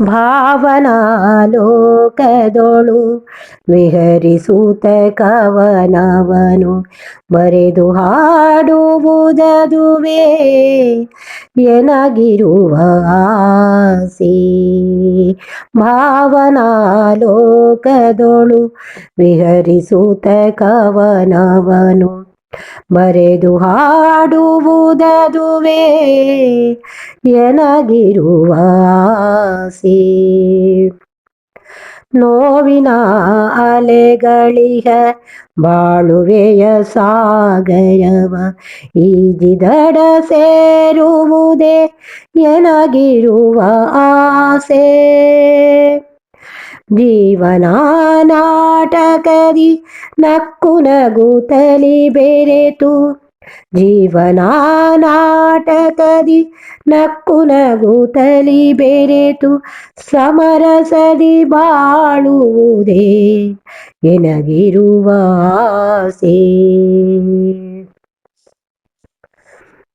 ಭಾವನಾಲೋಕದೊಳು ವಿಹರಿಸುತ್ತ ಕವನವನು ಬರೆದು ಹಾಡುವುದದುವೇ ಎನಗಿರುವ ಆಸೆ. ಭಾವನಾಲೋಕದೊಳು ವಿಹರಿಸುತ್ತ ಕವನವನು ಬರೆದು ಹಾಡುವುದದುವೇ ಎನಗಿರುವ ನೋವಿನ ಅಲೆಗಳಿಹ ಬಾಳುವೆಯ ಸಾಗರವ ಈಜಿದಡ ಸೇರುವುದೇ ಎನಗಿರುವ ಆಸೆ. ಜೀವನ ನಾಟಕದಿ ನಕ್ಕು ನಗುತ್ತಲಿ ಬೆರೆತು. ಜೀವನ ನಾಟಕದಿ ನಕ್ಕು ನಗುತ್ತಲಿ ಬೆರೆತು. ಸಮರಸದಿ ಬಾಳುವುದೇ ಎನಗಿರುವ ಆಸೆ.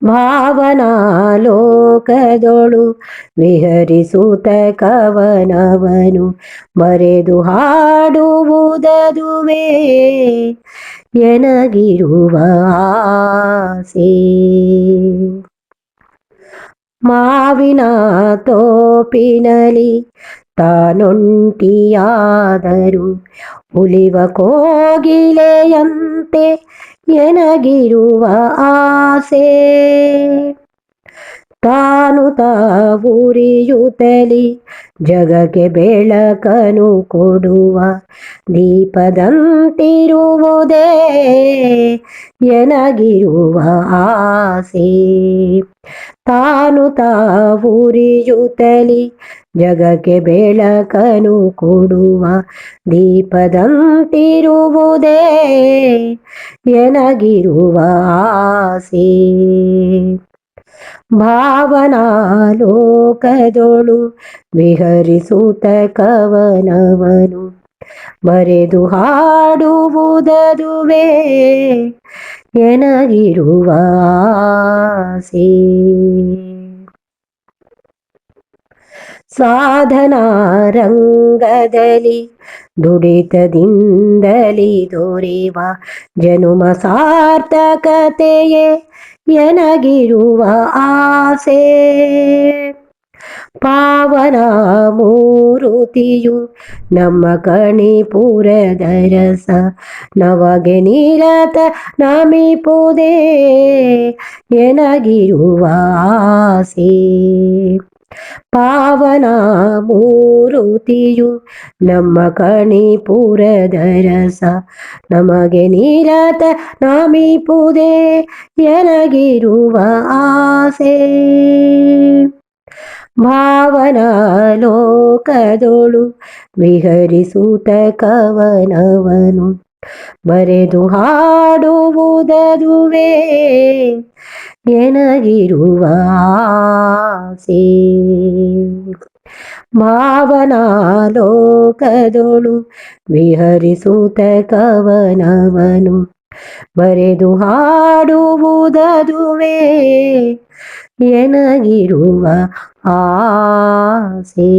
ಭಾವನಾಲೋಕದೊಳು ವಿಹರಿಸುತ್ತ ಕವನವನು ಮರೆದು ಹಾಡುವುದದುವೇ ಎನಗಿರುವ ಆಸೆ. ಮಾವಿನ ತೋಪಿನಲಿ ತಾನೊಂಟಿಯಾದರು ಉಳಿವ ಕೋಗಿಲೆಯಂತೆ ಎನಗಿರುವ ಆಸೆ. ತಾನು ತಾವುರಿಯುತ್ತಲಿ ಜಗಕ್ಕೆ ಬೆಳಕನು ಕೊಡುವ ದೀಪದಂತಿರುವುದೇ ಎನಗಿರುವ ಆಸೆ. ತಾನು ತಾವುರಿಯುತ್ತಲಿ ಜಗಕ್ಕೆ ಬೆಳಕನು ಕೊಡುವ ದೀಪದಂತಿರುವುದೇ ಎನಗಿರುವ ಆಸೆ. ಭಾವನಾಲೋಕದೊಳು ವಿಹರಿಸುತ್ತ ಕವನವನು ಬರೆದು ಹಾಡುವುದದುವೇ ಎನಗಿರುವ ಆಸೆ. ಸಾಧನಾ ರಂಗದಲ್ಲಿ ದುಡಿತದಿಂದಲಿ ದೊರೆವ ಜನುಮ ಸಾರ್ಥಕತೆಯೇ ಎನಗಿರುವ ಆಸೆ. ಪಾವನ ಮೂರುತಿಯು ನಮ್ಮ ಕಣಿಪುರದ ರಸ ನವಗೆ ನಿರತ ನಮಿಪುದೇ ಎನಗಿರುವ ಆಸೆ. ಪಾವನ ಮೂರುತಿಯು ನಮ್ಮ ಕಣಿಪುರದ ರಸ ನಮಗೆ ನಿರತ ನಮಿಪುದೇ ಎನಗಿರುವ ಆಸೆ. ಭಾವನಾಲೋಕದೊಳು ವಿಹರಿಸುತ್ತ ಕವನವನು, ಬರೆದು ಹಾಡುವುದದುವೇ. ಎನಗಿರುವ ಆಸೆ? ಭಾವನಾಲೋಕದೊಳು ವಿಹರಿಸುತ್ತ ಕವನವನು ಬರೆದು ಹಾಡುವುದದುವೇ ಎನಗಿರುವ ಆಸೆ?